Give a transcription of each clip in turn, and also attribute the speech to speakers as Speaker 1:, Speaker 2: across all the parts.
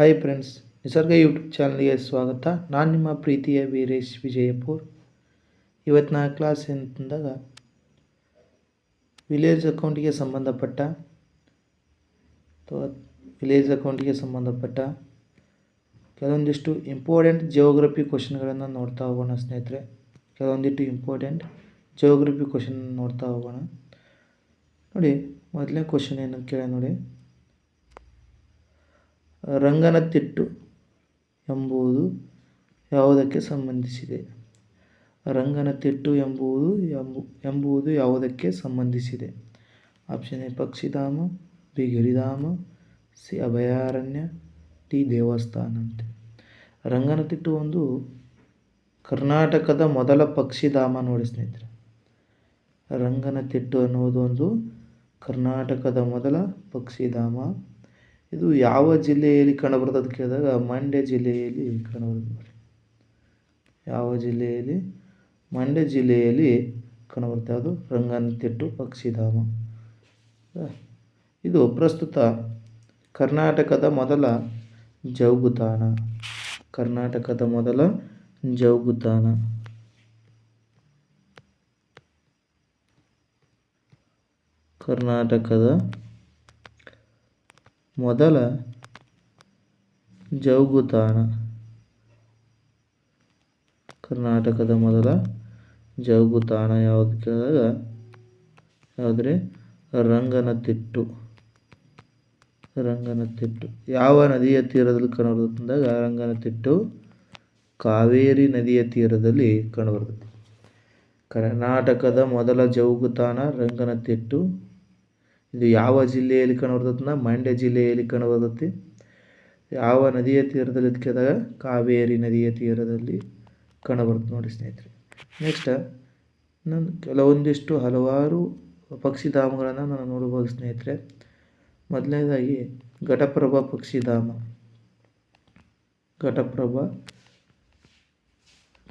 Speaker 1: Hi friends ನಿಸರ್ಗ YouTube ಚಾನಲ್ಗೆ ಸ್ವಾಗತ. ನಾನು ನಿಮ್ಮ ಪ್ರೀತಿಯ ವೀರೇಶ್ ವಿಜಯಪುರ್. ಇವತ್ತಿನ ಕ್ಲಾಸ್ ಅಂತಂದಾಗ ವಿಲೇಜ್ ಅಕೌಂಟಿಗೆ ಸಂಬಂಧಪಟ್ಟ, ಅಥವಾ ವಿಲೇಜ್ ಅಕೌಂಟಿಗೆ ಸಂಬಂಧಪಟ್ಟ ಕೆಲವೊಂದಿಷ್ಟು ಇಂಪಾರ್ಟೆಂಟ್ ಜಿಯೋಗ್ರಫಿ ಕ್ವಶನ್ಗಳನ್ನು ನೋಡ್ತಾ ಹೋಗೋಣ ಸ್ನೇಹಿತರೆ. ಕೆಲವೊಂದಿಷ್ಟು ಇಂಪಾರ್ಟೆಂಟ್ ಜಿಯೋಗ್ರಫಿ ಕ್ವಶನ್ ನೋಡ್ತಾ ಹೋಗೋಣ. ನೋಡಿ ಮೊದಲನೇ ಕ್ವಶನ್ ಏನು ಕೇಳ ನೋಡಿ. ರಂಗನತಿಟ್ಟು ಎಂಬುದು ಯಾವುದಕ್ಕೆ ಸಂಬಂಧಿಸಿದೆ? ರಂಗನತಿಟ್ಟು ಎಂಬುದು ಎಂಬು ಎಂಬುದು ಯಾವುದಕ್ಕೆ ಸಂಬಂಧಿಸಿದೆ? ಆಪ್ಷನ್ ಎ, ಪಕ್ಷಿಧಾಮ, ಬಿ, ಗಿರಿಧಾಮ, ಸಿ, ಅಭಯಾರಣ್ಯ, ಡಿ, ದೇವಸ್ಥಾನ ಅಂತೆ. ರಂಗನತಿಟ್ಟು ಒಂದು ಕರ್ನಾಟಕದ ಮೊದಲ ಪಕ್ಷಿಧಾಮ ನೋಡಿ ಸ್ನೇಹಿತರೆ. ರಂಗನತಿಟ್ಟು ಅನ್ನುವುದು ಒಂದು ಕರ್ನಾಟಕದ ಮೊದಲ ಪಕ್ಷಿಧಾಮ. ಇದು ಯಾವ ಜಿಲ್ಲೆಯಲ್ಲಿ ಕಂಡುಬರ್ತದೆ ಅಂತ ಕೇಳಿದಾಗ ಮಂಡ್ಯ ಜಿಲ್ಲೆಯಲ್ಲಿ ಕಂಡುಬರ್ತದೆ ಯಾವ ಜಿಲ್ಲೆಯಲ್ಲಿ? ಮಂಡ್ಯ ಜಿಲ್ಲೆಯಲ್ಲಿ ಕಂಡುಬರುತ್ತೆ ಅದು ರಂಗನತಿಟ್ಟು, ಪಕ್ಷಿಧಾಮ. ಇದು ಪ್ರಸ್ತುತ ಕರ್ನಾಟಕದ ಮೊದಲ ಜೌಗುತಾಣ ಕರ್ನಾಟಕದ ಮೊದಲ ಜೌಗುತಾಣ ಕರ್ನಾಟಕದ ಮೊದಲ ಜೌಗುತಾಣ ಕರ್ನಾಟಕದ ಮೊದಲ ಜೌಗುತಾಣ ಯಾವುದು ಕೇಳಿದಾಗ ಯಾವುದ್ರೆ? ರಂಗನತಿಟ್ಟು. ರಂಗನತಿಟ್ಟು. ಯಾವ ನದಿಯ ತೀರದಲ್ಲಿ ಕಂಡುಬರ್ತದೆ ಅಂದಾಗ ರಂಗನತಿಟ್ಟು ಕಾವೇರಿ ನದಿಯ ತೀರದಲ್ಲಿ ಕಂಡುಬರ್ತದೆ. ಕರ್ನಾಟಕದ ಮೊದಲ ಜೌಗುತಾಣ ರಂಗನತಿಟ್ಟು. ಇದು ಯಾವ ಜಿಲ್ಲೆಯಲ್ಲಿ ಕಂಡುಬರ್ತದೆ ಮಂಡ್ಯ ಜಿಲ್ಲೆಯಲ್ಲಿ ಕಂಡುಬರ್ತೈತಿ ಯಾವ ನದಿಯ ತೀರದಲ್ಲಿ ಕೇಳಿದಾಗ ಕಾವೇರಿ ನದಿಯ ತೀರದಲ್ಲಿ ಕಂಡುಬರುತ್ತೆ ನೋಡಿ ಸ್ನೇಹಿತರೆ. ನೆಕ್ಸ್ಟ್ ನಾನು ಕೆಲವೊಂದಿಷ್ಟು ಹಲವಾರು ಪಕ್ಷಿಧಾಮಗಳನ್ನು ನಾನು ನೋಡ್ಬೋದು ಸ್ನೇಹಿತರೆ. ಮೊದಲನೇದಾಗಿ ಘಟಪ್ರಭಾ ಪಕ್ಷಿಧಾಮ ಘಟಪ್ರಭಾ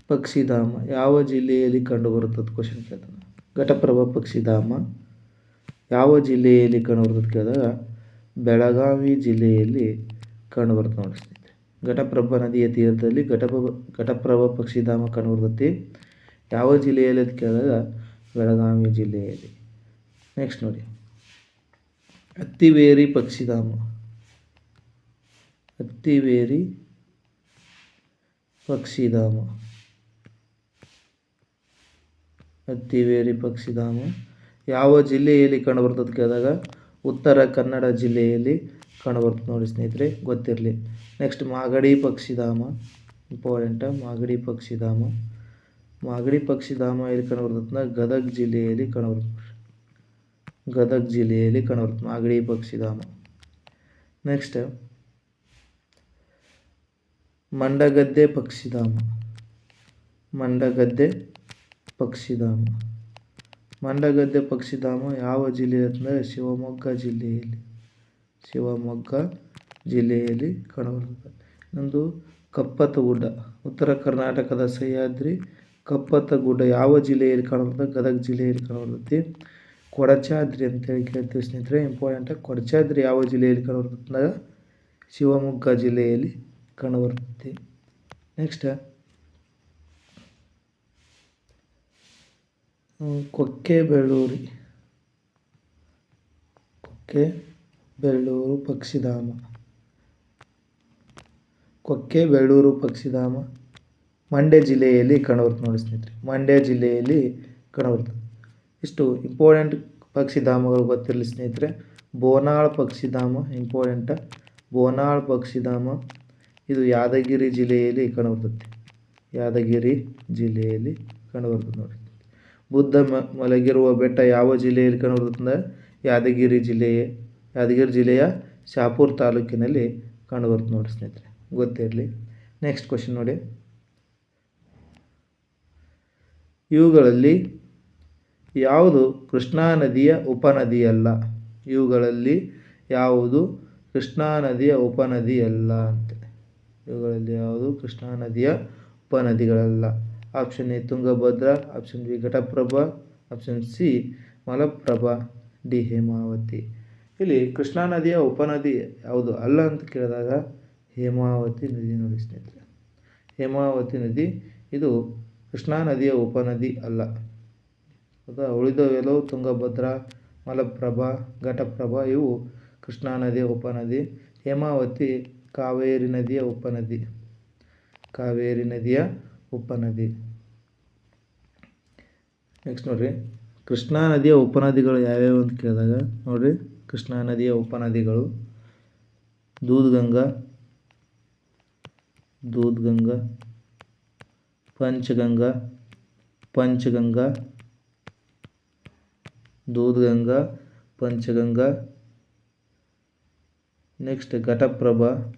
Speaker 1: ಪಕ್ಷಿಧಾಮ ಯಾವ ಜಿಲ್ಲೆಯಲ್ಲಿ ಕಂಡುಬರುತ್ತದೆ ಕ್ವಶನ್ ಕೇಳ್ತಾನೆ. ಘಟಪ್ರಭಾ ಪಕ್ಷಿಧಾಮ ಯಾವ ಜಿಲ್ಲೆಯಲ್ಲಿ ಕಂಡುಬರ್ತದೆ ಕೇಳಿದಾಗ ಬೆಳಗಾವಿ ಜಿಲ್ಲೆಯಲ್ಲಿ ಕಂಡುಬರ್ತದೆ ನೋಡಿ ಘಟಪ್ರಭ ನದಿಯ ತೀರದಲ್ಲಿ ಘಟಪ್ರಭ, ಘಟಪ್ರಭಾ ಪಕ್ಷಿಧಾಮ ಕಂಡುಬರ್ತೈತಿ ಯಾವ ಜಿಲ್ಲೆಯಲ್ಲಿ ಅಂತ ಕೇಳಿದಾಗ ಬೆಳಗಾವಿ ಜಿಲ್ಲೆಯಲ್ಲಿ. ನೆಕ್ಸ್ಟ್ ನೋಡಿ. ಅತ್ತಿವೇರಿ ಪಕ್ಷಿಧಾಮ. ಅತ್ತಿವೇರಿ ಪಕ್ಷಿಧಾಮ. ಅತ್ತಿವೇರಿ ಪಕ್ಷಿಧಾಮ. ಯಾವ ಜಿಲ್ಲೆಯಲ್ಲಿ ಕಂಡುಬರ್ತದೆ ಕೇಳಿದಾಗ ಉತ್ತರ ಕನ್ನಡ ಜಿಲ್ಲೆಯಲ್ಲಿ ಕಂಡುಬರ್ತದೆ ನೋಡಿ ಸ್ನೇಹಿತರೆ, ಗೊತ್ತಿರಲಿ. ನೆಕ್ಸ್ಟ್ ಮಾಗಡಿ ಪಕ್ಷಿಧಾಮ ಇಂಪಾರ್ಟೆಂಟ ಮಾಗಡಿ ಪಕ್ಷಿಧಾಮ. ಮಾಗಡಿ ಪಕ್ಷಿಧಾಮ ಎಲ್ಲಿ ಕಂಡುಬರ್ತದೆ ಗದಗ ಜಿಲ್ಲೆಯಲ್ಲಿ ಕಂಡುಬರ್ತದೆ ಗದಗ ಜಿಲ್ಲೆಯಲ್ಲಿ ಕಂಡುಬರ್ತದೆ ಮಾಗಡಿ ಪಕ್ಷಿಧಾಮ. ನೆಕ್ಸ್ಟ್ ಮಂಡಗದ್ದೆ ಪಕ್ಷಿಧಾಮ. ಮಂಡಗದ್ದೆ ಪಕ್ಷಿಧಾಮ. ಮಂಡಗದ್ದೆ ಪಕ್ಷಿಧಾಮ ಯಾವ ಜಿಲ್ಲೆ ಅಂದರೆ ಶಿವಮೊಗ್ಗ ಜಿಲ್ಲೆಯಲ್ಲಿ? ಶಿವಮೊಗ್ಗ ಜಿಲ್ಲೆಯಲ್ಲಿ ಕಾಣಬರುತ್ತದೆ ಇನ್ನೊಂದು ಕಪ್ಪತ್ತಗುಡ್ಡ. ಉತ್ತರ ಕರ್ನಾಟಕದ ಸಹ್ಯಾದ್ರಿ ಕಪ್ಪತ್ತಗುಡ್ಡ ಯಾವ ಜಿಲ್ಲೆಯಲ್ಲಿ ಕಾಣಬರ್ತದೆ ಗದಗ ಜಿಲ್ಲೆಯಲ್ಲಿ ಕಾಣಬರ್ತೈತಿ ಕೊಡಚಾದ್ರಿ ಅಂತೇಳಿ ಕೇಳ್ತೀವಿ ಸ್ನೇಹಿತರೆ ಇಂಪಾರ್ಟೆಂಟ್ ಕೊಡಚಾದ್ರಿ ಯಾವ ಜಿಲ್ಲೆಯಲ್ಲಿ ಕಂಡುಬರ್ತದೆ ಶಿವಮೊಗ್ಗ ಜಿಲ್ಲೆಯಲ್ಲಿ ಕಂಡುಬರ್ತೈತಿ ನೆಕ್ಸ್ಟ್ ಕೊಕ್ಕೆ ಬೆಳ್ಳೂರಿ. ಕೊಕ್ಕೆ ಬೆಳ್ಳೂರು ಪಕ್ಷಿಧಾಮ. ಕೊಕ್ಕೆ ಬೆಳ್ಳೂರು ಪಕ್ಷಿಧಾಮ. ಮಂಡ್ಯ ಜಿಲ್ಲೆಯಲ್ಲಿ ಕಂಡುಬರ್ತದೆ ನೋಡಿ ಸ್ನೇಹಿತರೆ, ಮಂಡ್ಯ ಜಿಲ್ಲೆಯಲ್ಲಿ ಕಂಡುಬರ್ತದೆ ಇಷ್ಟು ಇಂಪಾರ್ಟೆಂಟ್ ಪಕ್ಷಿಧಾಮಗಳು ಗೊತ್ತಿರಲಿ ಸ್ನೇಹಿತರೆ. ಬೋನಾಳ್ ಪಕ್ಷಿಧಾಮ ಇಂಪಾರ್ಟೆಂಟ ಬೋನಾಳ್ ಪಕ್ಷಿಧಾಮ, ಇದು ಯಾದಗಿರಿ ಜಿಲ್ಲೆಯಲ್ಲಿ ಕಂಡುಬರ್ತದೆ ಯಾದಗಿರಿ ಜಿಲ್ಲೆಯಲ್ಲಿ ಕಂಡುಬರ್ತದೆ ನೋಡಿ. ಬುದ್ಧ ಮಲಗಿರುವ ಬೆಟ್ಟ ಯಾವ ಜಿಲ್ಲೆಯಲ್ಲಿ ಕಂಡುಬರುತ್ತದೆ ಯಾದಗಿರಿ ಜಿಲ್ಲೆಯೇ. ಯಾದಗಿರಿ ಜಿಲ್ಲೆಯ ಶಾಪುರ್ ತಾಲೂಕಿನಲ್ಲಿ ಕಂಡುಬರುತ್ತೆ ನೋಡಿ ಸ್ನೇಹಿತರೆ, ಗೊತ್ತಿರಲಿ. ನೆಕ್ಸ್ಟ್ ಕ್ವಶನ್ ನೋಡಿ. ಇವುಗಳಲ್ಲಿ ಯಾವುದು ಕೃಷ್ಣಾ ನದಿಯ ಉಪನದಿಯಲ್ಲ? ಇವುಗಳಲ್ಲಿ ಯಾವುದು ಕೃಷ್ಣಾ ನದಿಯ ಉಪನದಿಯಲ್ಲ ಅಂತ. ಇವುಗಳಲ್ಲಿ ಯಾವುದು ಕೃಷ್ಣಾ ನದಿಯ ಉಪನದಿಗಳಲ್ಲ? Option A Tungabhadra option B Ghataprabha option C Malaprabha D Hemavathi ಇಲ್ಲಿ ಕೃಷ್ಣಾ ನದಿಯ ಉಪನದಿ ಯಾವುದು? ಅಲ್ಲ ಅಂತ ಕೇಳಿದಾಗ ಹೇಮಾವತಿ ನದಿ ನೋಡಿ ಸ್ನೇಹಿತರೆ. ಹೇಮಾವತಿ ನದಿ, ಇದು ಕೃಷ್ಣಾ ನದಿಯ ಉಪನದಿ ಅಲ್ಲ. ಹೌದಾ ಉಳಿದವೆಲ್ಲವೂ ತುಂಗಭದ್ರಾ ಮಲಪ್ರಭಾ, ಘಟಪ್ರಭಾ, ಇವು ಕೃಷ್ಣಾ ನದಿಯ ಉಪನದಿ. ಹೇಮಾವತಿ ಕಾವೇರಿ ನದಿಯ ಉಪನದಿ. ಕಾವೇರಿ ನದಿಯ ಉಪನದಿ. ನೆಕ್ಸ್ಟ್ ನೋಡ್ರಿ. ಕೃಷ್ಣಾ ನದಿಯ ಉಪನದಿಗಳು ಯಾವ್ಯಾವು ಅಂತ ಕೇಳಿದಾಗ, ನೋಡ್ರಿ. ಕೃಷ್ಣಾ ನದಿಯ ಉಪನದಿಗಳು. ದೂದ್ಗಂಗಾ. ದೂದ್ಗಂಗಾ. ಪಂಚಗಂಗಾ. ಪಂಚಗಂಗಾ. ದೂದ್ಗಂಗಾ. ಪಂಚಗಂಗಾ. ನೆಕ್ಸ್ಟ್ ಘಟಪ್ರಭಾ.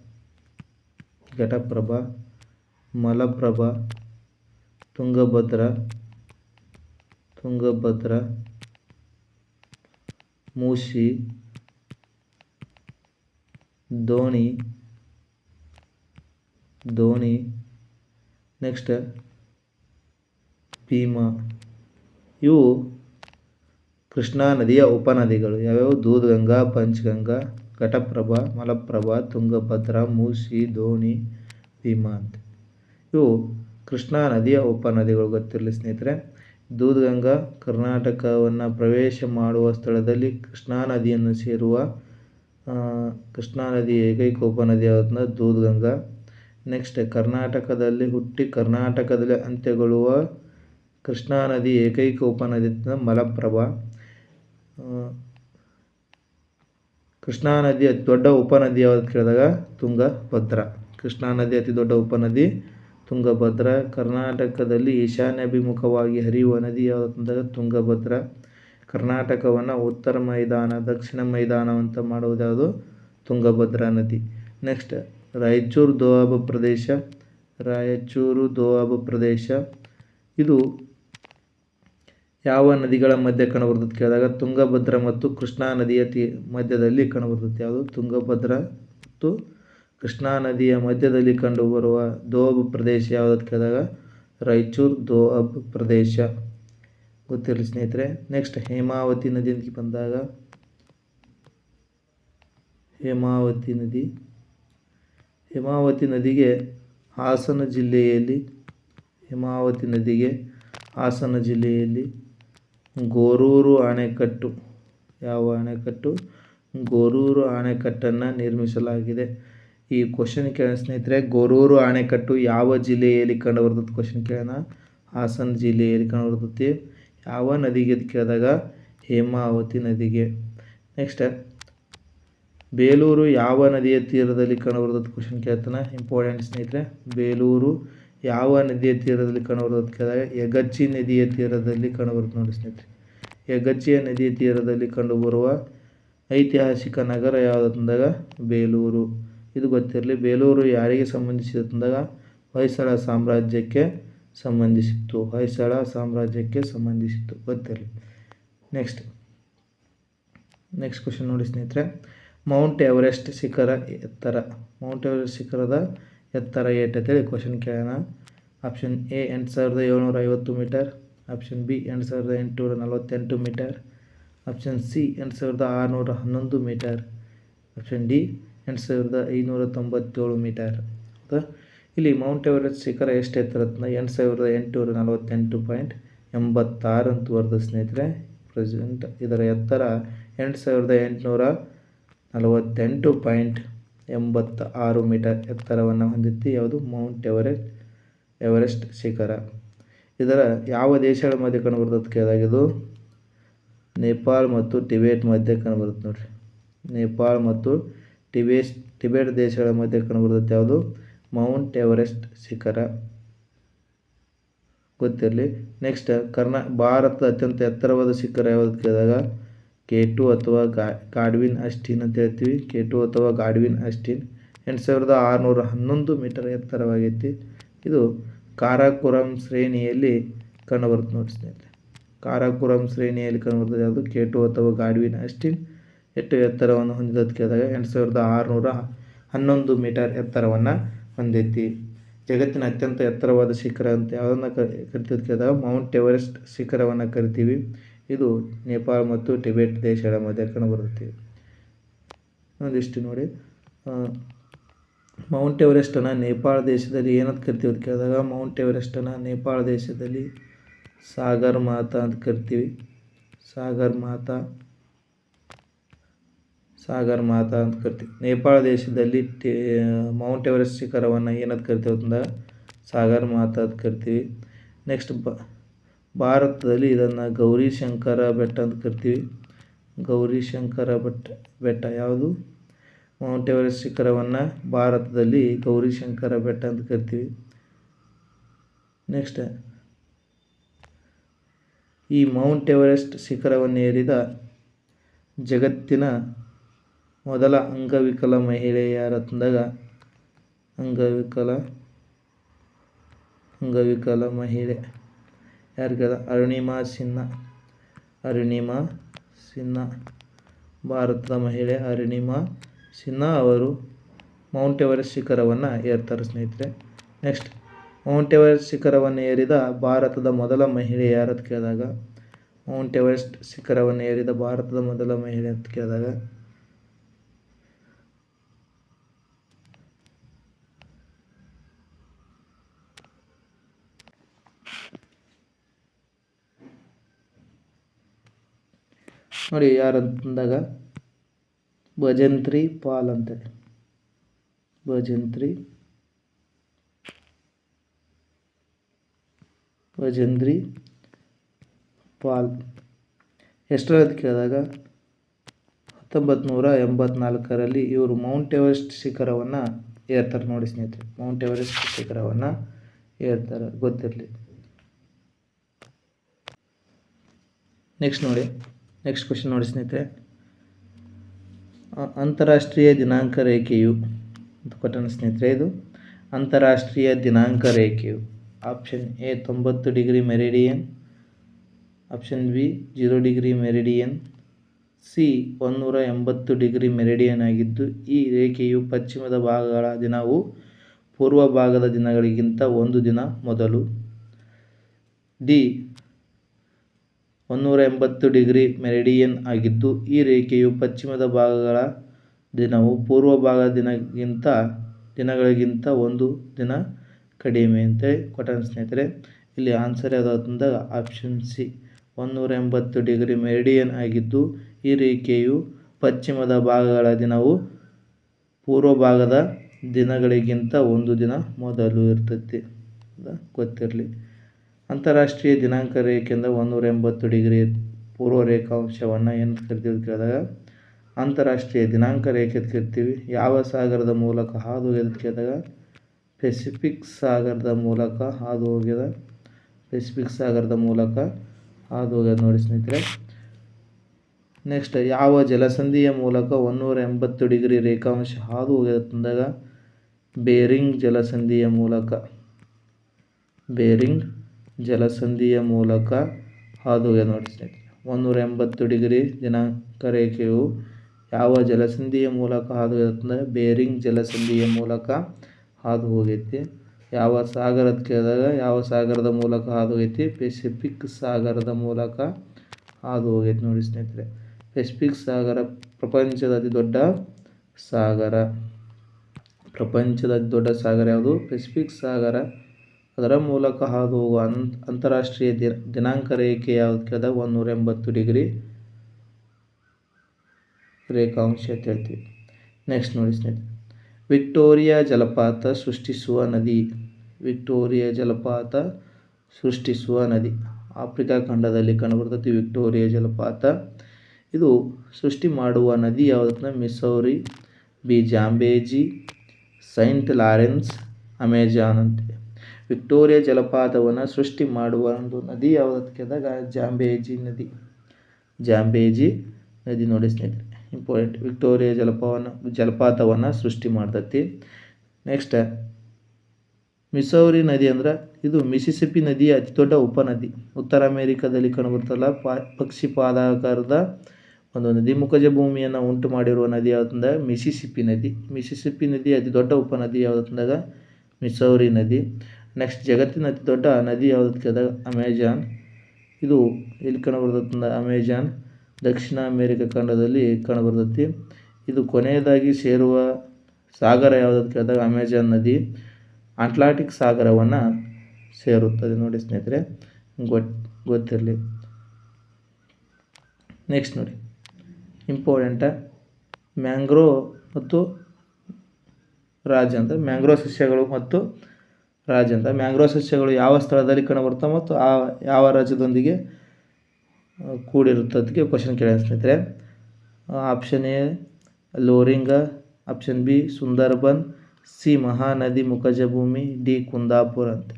Speaker 1: ಘಟಪ್ರಭಾ. ಮಲಪ್ರಭಾ. ತುಂಗಭದ್ರಾ ತುಂಗಭದ್ರಾ, ಮೂಸಿ, ದೋಣಿ ದೋಣಿ, ನೆಕ್ಸ್ಟ್ ಭೀಮಾ. ಇವು ಕೃಷ್ಣಾ ನದಿಯ ಉಪನದಿಗಳು. ಯಾವ್ಯಾವು? ದೂದ್ಗಂಗಾ, ಪಂಚಗಂಗಾ, ಘಟಪ್ರಭಾ, ಮಲಪ್ರಭಾ, ತುಂಗಭದ್ರಾ, ಮೂಸಿ, ದೋಣಿ, ಭೀಮಾ ಅಂತ. ಇವು ಕೃಷ್ಣಾ ನದಿಯ ಉಪನದಿಗಳು ಗೊತ್ತಿರಲಿ ಸ್ನೇಹಿತರೆ. ದೂದ್ಗಂಗಾ ಕರ್ನಾಟಕವನ್ನು ಪ್ರವೇಶ ಮಾಡುವ ಸ್ಥಳದಲ್ಲಿ ಕೃಷ್ಣಾ ನದಿಯನ್ನು ಸೇರುವ ಕೃಷ್ಣಾ ನದಿಯ ಏಕೈಕ ಉಪನದಿ ಯಾವುದಂದ್ರೆ ದೂದ್ಗಂಗಾ ನೆಕ್ಸ್ಟ್ ಕರ್ನಾಟಕದಲ್ಲಿ ಹುಟ್ಟಿ ಕರ್ನಾಟಕದಲ್ಲಿ ಅಂತ್ಯಗೊಳ್ಳುವ ಕೃಷ್ಣಾ ನದಿ ಏಕೈಕ ಉಪನದಿ ಮಲಪ್ರಭಾ. ಕೃಷ್ಣಾ ನದಿ ಅತಿ ದೊಡ್ಡ ಉಪನದಿ ಯಾವ್ದು ಕೇಳಿದಾಗ ತುಂಗಭದ್ರಾ. ಕೃಷ್ಣಾ ನದಿ ಅತಿ ದೊಡ್ಡ ಉಪನದಿ ತುಂಗಭದ್ರಾ ಕರ್ನಾಟಕದಲ್ಲಿ ಈಶಾನ್ಯಾಭಿಮುಖವಾಗಿ ಹರಿಯುವ ನದಿ ಯಾವುದು ತುಂಗಭದ್ರ. ಕರ್ನಾಟಕವನ್ನು ಉತ್ತರ ಮೈದಾನ, ದಕ್ಷಿಣ ಮೈದಾನ ಅಂತ ಯಾವುದು ತುಂಗಭದ್ರಾ ನದಿ. ನೆಕ್ಸ್ಟ್, ರಾಯಚೂರು ದೋಆಬ ಪ್ರದೇಶ. ರಾಯಚೂರು ದೋಆಬ ಪ್ರದೇಶ. ಇದು ಯಾವ ನದಿಗಳ ಮಧ್ಯೆ ಕಂಡುಬರ್ತದೆ ಕೇಳಿದಾಗ ತುಂಗಭದ್ರಾ ಮತ್ತು ಕೃಷ್ಣಾ ನದಿಯ ತೀ ಮಧ್ಯದಲ್ಲಿ ಕಂಡುಬರ್ತದೆ ಯಾವುದು? ತುಂಗಭದ್ರಾ ಮತ್ತು ಕೃಷ್ಣಾ ನದಿಯ ಮಧ್ಯದಲ್ಲಿ ಕಂಡುಬರುವ ದೋಬ್ ಪ್ರದೇಶ ಯಾವುದು ಕೇಳಿದಾಗ? ರಾಯಚೂರು ದೋಅಬ್ ಪ್ರದೇಶ. ಗೊತ್ತಿರಲಿ ಸ್ನೇಹಿತರೆ ನೆಕ್ಸ್ಟ್ ಹೇಮಾವತಿ ನದಿ ಅಂತ ಬಂದಾಗ? ಹೇಮಾವತಿ ನದಿ. ಹೇಮಾವತಿ ನದಿಗೆ ಹಾಸನ ಜಿಲ್ಲೆಯಲ್ಲಿ, ಹೇಮಾವತಿ ನದಿಗೆ ಹಾಸನ ಜಿಲ್ಲೆಯಲ್ಲಿ ಗೋರೂರು ಅಣೆಕಟ್ಟು ಯಾವ ಅಣೆಕಟ್ಟು ಗೋರೂರು ಅಣೆಕಟ್ಟನ್ನು ನಿರ್ಮಿಸಲಾಗಿದೆ. ಈ ಕ್ವಶನ್ ಕೇಳೋಣ ಸ್ನೇಹಿತರೆ, ಗೊರೂರು ಅಣೆಕಟ್ಟು ಯಾವ ಜಿಲ್ಲೆಯಲ್ಲಿ ಕಂಡುಬರ್ತದೆ ಕ್ವಶನ್ ಕೇಳೋಣ? ಹಾಸನ ಜಿಲ್ಲೆಯಲ್ಲಿ ಕಂಡುಬರ್ತೈತಿ ಯಾವ ನದಿಗೆ ಕೇಳಿದಾಗ ಹೇಮಾವತಿ ನದಿಗೆ. ನೆಕ್ಸ್ಟ್ ಬೇಲೂರು ಯಾವ ನದಿಯ ತೀರದಲ್ಲಿ ಕಂಡುಬರ್ತದೆ ಕ್ವಶನ್ ಕೇಳ್ತಾನೆ. ಇಂಪಾರ್ಟೆಂಟ್ ಸ್ನೇಹಿತರೆ, ಬೇಲೂರು ಯಾವ ನದಿಯ ತೀರದಲ್ಲಿ ಕಂಡುಬರ್ತದೆ ಕೇಳಿದಾಗ ಯಗಚ್ಚಿ ನದಿಯ ತೀರದಲ್ಲಿ ಕಂಡುಬರುತ್ತೆ ನೋಡಿ ಸ್ನೇಹಿತರೆ. ಯಗಚ್ಚಿಯ ನದಿಯ ತೀರದಲ್ಲಿ ಕಂಡುಬರುವ ಐತಿಹಾಸಿಕ ನಗರ ಯಾವುದಂದಾಗ ಬೇಲೂರು. ಇದು ಗೊತ್ತಿರಲಿ, ಬೇಲೂರು ಯಾರಿಗೆ ಸಂಬಂಧಿಸಿದಂದಾಗ ಹೊಯ್ಸಳ ಸಾಮ್ರಾಜ್ಯಕ್ಕೆ ಸಂಬಂಧಿಸಿತ್ತು. ಹೊಯ್ಸಳ ಸಾಮ್ರಾಜ್ಯಕ್ಕೆ ಸಂಬಂಧಿಸಿತ್ತು. ಗೊತ್ತಿರಲಿ. ನೆಕ್ಸ್ಟ್ ನೆಕ್ಸ್ಟ್ ಕ್ವಶನ್ ನೋಡಿ ಸ್ನೇಹಿತರೆ. ಮೌಂಟ್ ಎವರೆಸ್ಟ್ ಶಿಖರ ಎತ್ತರ. ಮೌಂಟ್ ಎವರೆಸ್ಟ್ ಶಿಖರದ ಎತ್ತರ ಏಟ್ ಅಂತೇಳಿ ಕ್ವಶನ್ ಕೇಳೋಣ. ಆಪ್ಷನ್ ಎ ಎಂಟು ಸಾವಿರದ ಏಳ್ನೂರ ಐವತ್ತು ಮೀಟರ್. ಆಪ್ಷನ್ ಬಿ ಎಂಟು ಸಾವಿರದ ಎಂಟುನೂರ ನಲವತ್ತೆಂಟು ಮೀಟರ್. ಆಪ್ಷನ್ ಸಿ ಎಂಟು ಸಾವಿರದ ಆರುನೂರ ಹನ್ನೊಂದು ಮೀಟರ್. ಆಪ್ಷನ್ ಡಿ ಎಂಟು ಸಾವಿರದ ಐನೂರ ತೊಂಬತ್ತೇಳು ಮೀಟರ್. ಹೌದಾ ಇಲ್ಲಿ ಮೌಂಟ್ ಎವರೆಸ್ಟ್ ಶಿಖರ ಎಷ್ಟು ಎತ್ತರ ಎಂಟು ಸಾವಿರದ ಎಂಟುನೂರ ನಲವತ್ತೆಂಟು ಪಾಯಿಂಟ್ ಎಂಬತ್ತಾರು ಅಂತ ಬರ್ತದೆ ಸ್ನೇಹಿತರೆ ಪ್ರೆಸೆಂಟ್ ಇದರ ಎತ್ತರ ಎಂಟು ಸಾವಿರದ ಎಂಟುನೂರ ನಲವತ್ತೆಂಟು ಪಾಯಿಂಟ್ ಎಂಬತ್ತ ಆರು ಮೀಟರ್ ಎತ್ತರವನ್ನು ಹೊಂದಿತ್ತು. ಯಾವುದು? ಮೌಂಟ್ ಎವರೆಸ್ಟ್ ಎವರೆಸ್ಟ್ ಶಿಖರ. ಇದರ ಯಾವ ದೇಶಗಳ ಮಧ್ಯೆ ಕಂಡುಬರ್ತದೆ ಕೇಳಿದಾಗ ಇದು ನೇಪಾಳ ಮತ್ತು ಟಿಬೇಟ್ ಮಧ್ಯೆ ಕಂಡುಬರುತ್ತೆ ನೋಡಿರಿ. ನೇಪಾಳ ಮತ್ತು ಟಿಬೇಟ್ ಟಿಬೇಟ್ ದೇಶಗಳ ಮಧ್ಯೆ ಕಂಡುಬರ್ತದೆ ಯಾವುದು? ಮೌಂಟ್ ಎವರೆಸ್ಟ್ ಶಿಖರ. ಗೊತ್ತಿರಲಿ. ನೆಕ್ಸ್ಟ್, ಕರ್ನಾ, ಭಾರತದ ಅತ್ಯಂತ ಎತ್ತರವಾದ ಶಿಖರ ಯಾವುದು ಕೇಳಿದಾಗ? ಕೆ ಟು ಅಥವಾ ಗಾ, ಗಾಡ್ವಿನ್ ಅಸ್ಟಿನ್ ಅಂತ ಹೇಳ್ತೀವಿ. ಕೆ ಟು ಅಥವಾ ಗಾಡ್ವಿನ್ ಅಸ್ಟಿನ್. ಎಂಟು ಸಾವಿರದ ಆರುನೂರ ಹನ್ನೊಂದು ಮೀಟರ್ ಎತ್ತರವಾಗೈತಿ ಇದು ಕಾರಾಕುರಂ ಶ್ರೇಣಿಯಲ್ಲಿ ಕಂಡುಬರುತ್ತೆ ನೋಡಿ ಸ್ನೇಹಿತರೆ. ಕಾರಾಕುರಂ ಶ್ರೇಣಿಯಲ್ಲಿ ಕಂಡುಬರ್ತದೆ ಯಾವುದು? ಕೆ ಟು ಅಥವಾ ಗಾಡ್ವಿನ್ ಅಸ್ಟಿನ್. ಎಷ್ಟು ಎತ್ತರವನ್ನು ಹೊಂದಿದ್ದು ಕೇಳಿದಾಗ ಎಂಟು ಸಾವಿರದ ಆರುನೂರ ಹನ್ನೊಂದು ಮೀಟರ್ ಎತ್ತರವನ್ನು ಹೊಂದೈತಿ ಜಗತ್ತಿನ ಅತ್ಯಂತ ಎತ್ತರವಾದ ಶಿಖರ ಅಂತ ಯಾವುದನ್ನು ಕರಿತದ ಕೇಳಿದಾಗ ಮೌಂಟ್ ಎವರೆಸ್ಟ್ ಶಿಖರವನ್ನು ಕರಿತೀವಿ. ಇದು ನೇಪಾಳ ಮತ್ತು ಟಿಬೆಟ್ ದೇಶಗಳ ಮಧ್ಯೆ ಕಂಡುಬರುತ್ತೆ ಒಂದಿಷ್ಟು ನೋಡಿ. ಮೌಂಟ್ ಎವರೆಸ್ಟನ್ನು ನೇಪಾಳ ದೇಶದಲ್ಲಿ ಏನಂತ ಕರಿತೀವಿ ಅಂತ ಕೇಳಿದಾಗ ಮೌಂಟ್ ಎವರೆಸ್ಟನ್ನು ನೇಪಾಳ ದೇಶದಲ್ಲಿ ಸಾಗರ್ ಮಾತಾ ಅಂತ ಕರಿತೀವಿ. ಸಾಗರ್ ಮಾತಾ ಸಾಗರ್ ಮಾತಾ ಅಂತ ಕರಿತೀವಿ. ನೇಪಾಳ ದೇಶದಲ್ಲಿ ಮೌಂಟ್ ಎವರೆಸ್ಟ್ ಶಿಖರವನ್ನು ಏನಂತ ಕರಿತೀವಿ ಅಂತಂದ್ರೆ ಸಾಗರ್ ಮಾತಾ ಅಂತ ಕರಿತೀವಿ. ನೆಕ್ಸ್ಟ್ ಬ, ಭಾರತದಲ್ಲಿ ಇದನ್ನು ಗೌರಿ ಶಂಕರ ಬೆಟ್ಟ ಅಂತ ಕರಿತೀವಿ. ಗೌರಿ ಶಂಕರ ಬೆಟ್ಟ ಬೆಟ್ಟ ಯಾವುದು? ಮೌಂಟ್ ಎವರೆಸ್ಟ್ ಶಿಖರವನ್ನು ಭಾರತದಲ್ಲಿ ಗೌರಿ ಶಂಕರ ಬೆಟ್ಟ ಅಂತ ಕರಿತೀವಿ. ನೆಕ್ಸ್ಟ್, ಈ ಮೌಂಟ್ ಎವರೆಸ್ಟ್ ಶಿಖರವನ್ನು ಏರಿದ ಜಗತ್ತಿನ ಮೊದಲ ಅಂಗವಿಕಲ ಮಹಿಳೆ ಯಾರು ಅಂತಂದಾಗ ಅಂಗವಿಕಲ ಅಂಗವಿಕಲ ಮಹಿಳೆ. ಯಾರು ಕೇಳ ಅರುಣಿಮಾ ಸಿನ್ಹಾ ಅರುಣಿಮಾ ಸಿನ್ಹಾ ಭಾರತದ ಮಹಿಳೆ ಅರುಣಿಮಾ ಸಿನ್ಹಾ ಅವರು ಮೌಂಟ್ ಎವರೆಸ್ಟ್ ಶಿಖರವನ್ನು ಏರ್ತಾರೆ, ಸ್ನೇಹಿತರೆ. ನೆಕ್ಸ್ಟ್, ಮೌಂಟ್ ಎವರೆಸ್ಟ್ ಶಿಖರವನ್ನು ಏರಿದ ಭಾರತದ ಮೊದಲ ಮಹಿಳೆ ಯಾರು ಅಂತ ಕೇಳಿದಾಗ? ಮೌಂಟ್ ಎವರೆಸ್ಟ್ ಶಿಖರವನ್ನು ಏರಿದ ಭಾರತದ ಮೊದಲ ಮಹಿಳೆ ಅಂತ ಕೇಳಿದಾಗ ನೋಡಿ ಯಾರು ಅಂತಂದಾಗ ಭಜಂತ್ರಿ ಪಾಲ್ ಅಂತೇಳಿ. ಭಜಂತ್ರಿ ಭಜಂತ್ರಿ ಪಾಲ್. ಎಷ್ಟರದ್ದು ಕೇಳಿದಾಗ ಹತ್ತೊಂಬತ್ತು ನೂರ ಎಂಬತ್ನಾಲ್ಕರಲ್ಲಿ ಇವರು ಮೌಂಟ್ ಎವರೆಸ್ಟ್ ಶಿಖರವನ್ನು ಏರ್ತಾರೆ ನೋಡಿ ಸ್ನೇಹಿತರೆ, ಮೌಂಟ್ ಎವರೆಸ್ಟ್ ಶಿಖರವನ್ನು ಏರ್ತಾರೆ, ಗೊತ್ತಿರಲಿ. ನೆಕ್ಸ್ಟ್ ನೋಡಿ. ನೆಕ್ಸ್ಟ್ ಕ್ವಶನ್ ನೋಡಿ ಸ್ನೇಹಿತರೆ. ಅಂತಾರಾಷ್ಟ್ರೀಯ ದಿನಾಂಕ ರೇಖೆಯು ಅಂತ ಕೊಟ್ಟಣ ಸ್ನೇಹಿತರೆ ಇದು. ಅಂತಾರಾಷ್ಟ್ರೀಯ ದಿನಾಂಕ ರೇಖೆಯು. ಆಪ್ಷನ್ ಎ ತೊಂಬತ್ತು degree meridian. Option B zero degree meridian. C ಒಂದೂರ ಎಂಬತ್ತು ಡಿಗ್ರಿ ಮೆರಿಡಿಯನ್ ಆಗಿದ್ದು, ಈ ರೇಖೆಯು ಪಶ್ಚಿಮದ ಭಾಗಗಳ ದಿನವು ಪೂರ್ವ ಭಾಗದ ದಿನಗಳಿಗಿಂತ ಒಂದು ದಿನ ಮೊದಲು. ಡಿ ಒಂದೂರ ಎಂಬತ್ತು ಡಿಗ್ರಿ ಮೆರಿಡಿಯನ್ ಆಗಿದ್ದು, ಈ ರೇಖೆಯು ಪಶ್ಚಿಮದ ಭಾಗಗಳ ದಿನವು ಪೂರ್ವ ಭಾಗದ ದಿನಕ್ಕಿಂತ, ದಿನಗಳಿಗಿಂತ ಒಂದು ದಿನ ಕಡಿಮೆ ಅಂತೇಳಿ ಕೊಟ್ಟಾನ ಸ್ನೇಹಿತರೆ. ಇಲ್ಲಿ ಆನ್ಸರ್ ಯಾವುದು ಅಂತಂದಾಗ ಆಪ್ಷನ್ ಸಿ ಒಂದೂರ ಎಂಬತ್ತು ಡಿಗ್ರಿ ಮೆರಿಡಿಯನ್ ಆಗಿದ್ದು, ಈ ರೇಖೆಯು ಪಶ್ಚಿಮದ ಭಾಗಗಳ ದಿನವು ಪೂರ್ವ ಭಾಗದ ದಿನಗಳಿಗಿಂತ ಒಂದು ದಿನ ಮೊದಲು ಇರ್ತೈತಿ. ಗೊತ್ತಿರಲಿ. ಅಂತಾರಾಷ್ಟ್ರೀಯ ದಿನಾಂಕ ರೇಖೆಯಿಂದ ಒಂದೂರ ಎಂಬತ್ತು ಡಿಗ್ರಿ ಪೂರ್ವ ರೇಖಾಂಶವನ್ನು ಏನು ಕರಿತೀವಿ ಕೇಳಿದಾಗ, ಅಂತಾರಾಷ್ಟ್ರೀಯ ದಿನಾಂಕ ರೇಖೆ ಅಂತ ಕರಿತೀವಿ. ಯಾವ ಸಾಗರದ ಮೂಲಕ ಹಾದು ಅಂತ ಕೇಳಿದಾಗ ಪೆಸಿಫಿಕ್ ಸಾಗರದ ಮೂಲಕ ಹಾದು ಹೋಗ್ಯದ ಪೆಸಿಫಿಕ್ ಸಾಗರದ ಮೂಲಕ ಹಾದು ಹೋಗ್ಯದ ನೋಡಿ ಸ್ನೇಹಿತರೆ. ನೆಕ್ಸ್ಟ್ ಯಾವ ಜಲಸಂಧಿಯ ಮೂಲಕ ಒಂದೂರ ಎಂಬತ್ತು ಡಿಗ್ರಿ ರೇಖಾಂಶ ಹಾದು ಹೋಗ್ಯದ ಬೇರಿಂಗ್ ಜಲಸಂಧಿಯ ಮೂಲಕ. ಬೇರಿಂಗ್ ಜಲಸಂಧಿಯ ಮೂಲಕ ಹಾದು ಹೋಗ್ಯದ ನೋಡಿ ಸ್ನೇಹಿತರೆ ಒಂದೂರ ಎಂಬತ್ತು ಡಿಗ್ರಿ ದಿನಾಂಕ ರೇಖೆಯು ಯಾವ ಜಲಸಂಧಿಯ ಮೂಲಕ ಹಾದು ಅಂತಂದರೆ ಬೇರಿಂಗ್ ಜಲಸಂಧಿಯ ಮೂಲಕ ಹಾದು ಹೋಗೈತಿ ಯಾವ ಸಾಗರದ ಕೇಳಿದಾಗ ಯಾವ ಸಾಗರದ ಮೂಲಕ ಹಾದು ಹೋಗೈತಿ ಪೆಸಿಫಿಕ್ ಸಾಗರದ ಮೂಲಕ ಹಾದು ಹೋಗೈತಿ ನೋಡಿ ಸ್ನೇಹಿತರೆ ಪೆಸಿಫಿಕ್ ಸಾಗರ ಪ್ರಪಂಚದ ಅತಿ ದೊಡ್ಡ ಸಾಗರ. ಪ್ರಪಂಚದ ಅತಿ ದೊಡ್ಡ ಸಾಗರ ಯಾವುದು? ಪೆಸಿಫಿಕ್ ಸಾಗರ ಅದರ ಮೂಲಕ ಹಾದು ಹೋಗುವ ಅಂತಾರಾಷ್ಟ್ರೀಯ ದಿನ, ದಿನಾಂಕ ರೇಖೆಯ ಯಾವುದು ಒಂದು ಒಂದೂರ ಎಂಬತ್ತು ಡಿಗ್ರಿ ರೇಖಾಂಶ ಅಂತ ಹೇಳ್ತೀವಿ. ನೆಕ್ಸ್ಟ್ ನೋಡಿ ಸ್ನೇಹಿತರೆ. ವಿಕ್ಟೋರಿಯಾ ಜಲಪಾತ ಸೃಷ್ಟಿಸುವ ನದಿ. ವಿಕ್ಟೋರಿಯಾ ಜಲಪಾತ ಸೃಷ್ಟಿಸುವ ನದಿ. ಆಫ್ರಿಕಾ ಖಂಡದಲ್ಲಿ ಕಂಡುಬರ್ತೈತಿ ವಿಕ್ಟೋರಿಯಾ ಜಲಪಾತ. ಇದು ಸೃಷ್ಟಿ ಮಾಡುವ ನದಿ ಯಾವುದಂದ್ರೆ Missouri, B Zambezi, Saint Lawrence, Amazon ಅಂತ. ವಿಕ್ಟೋರಿಯಾ ಜಲಪಾತವನ್ನು ಸೃಷ್ಟಿ ಮಾಡುವ ಒಂದು ನದಿ ಯಾವುದು ಕೇಳಿದಾಗ ಜಾಂಬೇಜಿ ನದಿ. ಜಾಂಬೇಜಿ ನದಿ ನೋಡಿ ಸ್ನೇಹಿತರೆ ಇಂಪಾರ್ಟೆಂಟ್ ವಿಕ್ಟೋರಿಯಾ ಜಲಪಾತ ಜಲಪಾತವನ್ನು ಸೃಷ್ಟಿ ಮಾಡ್ತೈತಿ. ನೆಕ್ಸ್ಟ್ ಮಿಸೌರಿ ನದಿ ಅಂದ್ರೆ ಇದು ಮಿಸಿಸಿಪಿ ನದಿಯ ಅತಿ ದೊಡ್ಡ ಉಪನದಿ. ಉತ್ತರ ಅಮೆರಿಕಾದಲ್ಲಿ ಕಂಡುಬರ್ತಲ್ಲ, ಪಾ ಪಕ್ಷಿ ಪಾದಾಕಾರದ ಒಂದು ನದಿ. ಮುಖಜ ಭೂಮಿಯನ್ನು ಉಂಟು ಮಾಡಿರುವ ನದಿ ಯಾವುದಂದಾಗ ಮಿಸಿಸಿಪಿ ನದಿ. ಮಿಸಿಸಿಪಿ ನದಿ ಅತಿ ದೊಡ್ಡ ಉಪನದಿ ಯಾವುದಂದಾಗ ಮಿಸೌರಿ ನದಿ. ನೆಕ್ಸ್ಟ್ ಜಗತ್ತಿನ ಅತಿ ದೊಡ್ಡ ನದಿ ಯಾವುದು? ಕೇಳಿದಾಗ ಅಮೆಜಾನ್. ಇದು ಇಲ್ಲಿ ಕಂಡುಬರ್ತದೆ ಅಮೆಜಾನ್. ದಕ್ಷಿಣ ಅಮೇರಿಕ ಖಂಡದಲ್ಲಿ ಕಂಡುಬರ್ತೈತಿ ಇದು ಕೊನೆಯದಾಗಿ ಸೇರುವ ಸಾಗರ ಯಾವುದಂತ ಕೇಳಿದಾಗ ಅಮೆಜಾನ್ ನದಿ. ಅಟ್ಲಾಂಟಿಕ್ ಸಾಗರವನ್ನು ಸೇರುತ್ತದೆ ನೋಡಿ ಸ್ನೇಹಿತರೆ ಗೊತ್ತು ಗೊತ್ತಿರಲಿ. ನೆಕ್ಸ್ಟ್ ನೋಡಿ. ಇಂಪಾರ್ಟೆಂಟ ಮ್ಯಾಂಗ್ರೋ ಮತ್ತು ರಾಜ್ಯ ಅಂತ. ಮ್ಯಾಂಗ್ರೋ ಸಸ್ಯಗಳು ಮತ್ತು ರಾಜ್ಯ ಅಂತ. ಮ್ಯಾಂಗ್ರೋ ಸಸ್ಯಗಳು ಯಾವ ಸ್ಥಳದಲ್ಲಿ ಕಂಡುಬರ್ತವೆ ಮತ್ತು ಆ ಯಾವ ರಾಜ್ಯದೊಂದಿಗೆ ಕೂಡಿರುತ್ತದಕ್ಕೆ ಕ್ವಶನ್ ಕೇಳ ಸ್ನೇಹಿತರೆ. Option A, ಲೋರಿಂಗ. Option B, Sundarban. C, Mahanadi ಮುಖಜ ಭೂಮಿ ಡಿ, ಕುಂದಾಪುರ ಅಂತ.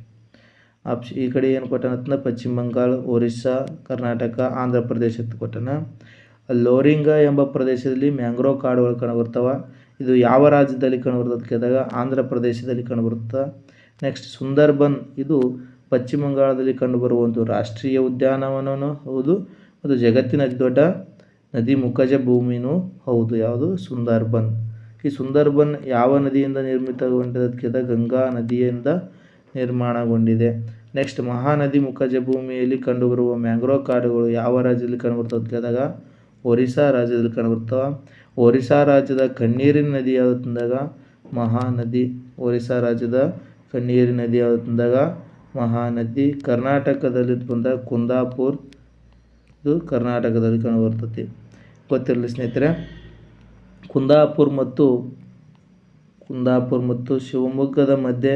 Speaker 1: ಆಪ್ಷ ಈ ಕಡೆ ಏನು ಕೊಟ್ಟನಂತಂದ್ರೆ ಪಶ್ಚಿಮ ಬಂಗಾಳ, ಒರಿಸ್ಸಾ, ಕರ್ನಾಟಕ, ಆಂಧ್ರ ಪ್ರದೇಶ ಅಂತ ಕೊಟ್ಟನ. ಲೋರಿಂಗ ಎಂಬ ಪ್ರದೇಶದಲ್ಲಿ ಮ್ಯಾಂಗ್ರೋವ್ ಕಾಡುಗಳು ಕಂಡುಬರ್ತಾವ ಇದು ಯಾವ ರಾಜ್ಯದಲ್ಲಿ ಕಂಡುಬರ್ತದೆ ಕೇಳಿದಾಗ ಆಂಧ್ರ ಪ್ರದೇಶದಲ್ಲಿ ಕಂಡುಬರುತ್ತೆ ನೆಕ್ಸ್ಟ್ ಸುಂದರ್ಬನ್ ಇದು ಪಶ್ಚಿಮ ಬಂಗಾಳದಲ್ಲಿ ಕಂಡುಬರುವ ಒಂದು ರಾಷ್ಟ್ರೀಯ ಉದ್ಯಾನವನವೂ ಹೌದು, ಮತ್ತು ಜಗತ್ತಿನ ಅತಿ ದೊಡ್ಡ ನದಿ ಮುಖಜ ಭೂಮಿನೂ ಹೌದು. ಯಾವುದು? ಸುಂದರ್ಬನ್. ಈ ಸುಂದರ್ಬನ್ ಯಾವ ನದಿಯಿಂದ ನಿರ್ಮಿತಗೊಂಡಿದೆ ಅಂತ ಕೇಳಿದಾಗ ಗಂಗಾ ನದಿಯಿಂದ ನಿರ್ಮಾಣಗೊಂಡಿದೆ. ನೆಕ್ಸ್ಟ್ ಮಹಾನದಿ ಮುಖಜ ಭೂಮಿಯಲ್ಲಿ ಕಂಡುಬರುವ ಮ್ಯಾಂಗ್ರೋವ್ ಕಾಡುಗಳು ಯಾವ ರಾಜ್ಯದಲ್ಲಿ ಕಂಡುಬರ್ತವೆ ಕೇಳಿದಾಗ, ಒರಿಸ್ಸಾ ರಾಜ್ಯದಲ್ಲಿ ಕಂಡುಬರ್ತವೆ ಒರಿಸ್ಸಾ ರಾಜ್ಯದ ಕಣ್ಣೀರಿನ ನದಿ ಅಂದಾಗ ಮಹಾನದಿ, ಒರಿಸ್ಸಾ ರಾಜ್ಯದ ಕಣ್ಣೀರಿನ ನದಿ ಅಂದಾಗ ಮಹಾನದಿ ಕರ್ನಾಟಕದಲ್ಲಿ ಬಂದಾಗ ಕುಂದಾಪುರ್ ಇದು ಕರ್ನಾಟಕದಲ್ಲಿ ಕಂಡುಬರ್ತೈತಿ ಗೊತ್ತಿರಲಿ ಸ್ನೇಹಿತರೆ, ಕುಂದಾಪುರ್ ಮತ್ತು ಕುಂದಾಪುರ್ ಮತ್ತು ಶಿವಮೊಗ್ಗದ ಮಧ್ಯೆ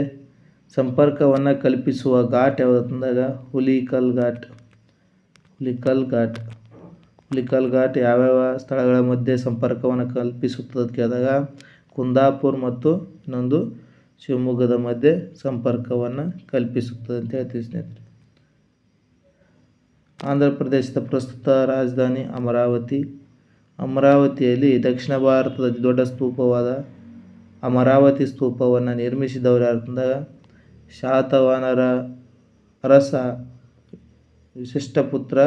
Speaker 1: ಸಂಪರ್ಕವನ್ನು ಕಲ್ಪಿಸುವ ಘಾಟ್ ಯಾವುದಂದಾಗ ಹುಲಿಕಲ್ ಘಾಟ್. ಹುಲಿಕಲ್ ಘಾಟ್. ಹುಲಿಕಲ್ ಘಾಟ್ ಯಾವ್ಯಾವ ಸ್ಥಳಗಳ ಮಧ್ಯೆ ಸಂಪರ್ಕವನ್ನು ಕಲ್ಪಿಸುತ್ತದೆ ಕೇಳಿದಾಗ ಕುಂದಾಪುರ್ ಮತ್ತು ಇನ್ನೊಂದು ಶಿವಮೊಗ್ಗದ ಮಧ್ಯೆ ಸಂಪರ್ಕವನ್ನು ಕಲ್ಪಿಸುತ್ತದೆ ಅಂತ ಹೇಳ್ತೀವಿ ಸ್ನೇಹಿತರೆ. ಆಂಧ್ರ ಪ್ರದೇಶದ ಪ್ರಸ್ತುತ ರಾಜಧಾನಿ ಅಮರಾವತಿ. ಅಮರಾವತಿಯಲ್ಲಿ ದಕ್ಷಿಣ ಭಾರತದ ದೊಡ್ಡ ಸ್ತೂಪವಾದ ಅಮರಾವತಿ ಸ್ತೂಪವನ್ನು ನಿರ್ಮಿಸಿದವರು ಶಾತವಾನರ ಅರಸ ವಿಶಿಷ್ಟಪುತ್ರ